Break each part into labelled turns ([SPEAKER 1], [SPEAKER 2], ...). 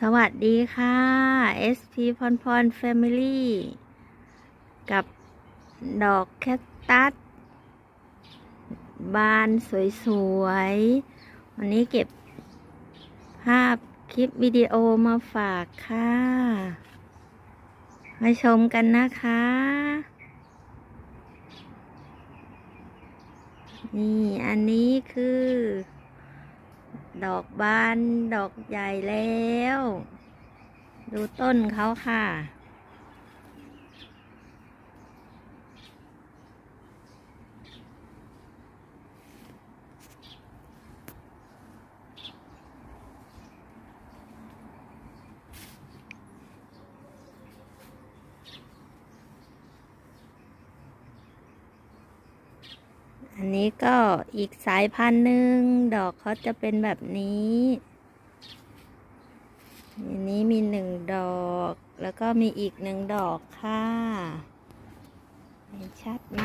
[SPEAKER 1] สวัสดีค่ะ SP พรพร Family กับดอกแคคตัสบานสวยๆ วันนี้เก็บภาพคลิปวิดีโอมาฝากค่ะ มาชมกันนะคะ นี่อันนี้คือ ดอกบาน ดอกใหญ่แล้ว ดูต้นเขาค่ะ อันนี้ก็อีกสายพันธุ์หนึ่งดอกเขาจะเป็นแบบนี้อันนี้มีหนึ่งดอก แล้วก็มีอีกหนึ่งดอกค่ะเห็นชัดไหม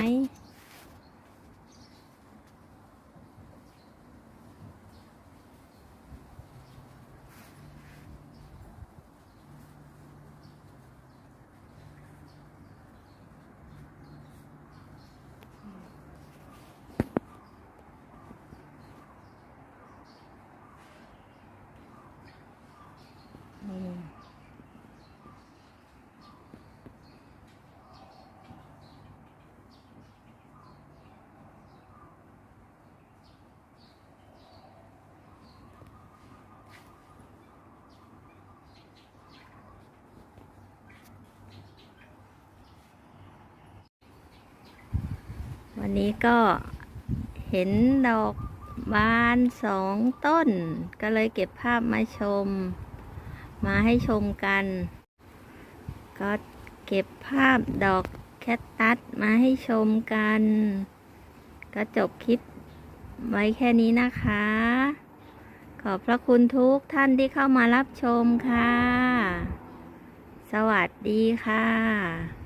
[SPEAKER 1] อืม วันนี้ก็เห็นดอกบานสองต้น ก็เลยเก็บภาพมาชม มาให้ชมกัน ก็เก็บภาพดอกแคตตัสมาให้ชมกัน ก็จบคลิปไว้แค่นี้นะคะ ขอบพระคุณทุกท่านที่เข้ามารับชมค่ะ สวัสดีค่ะ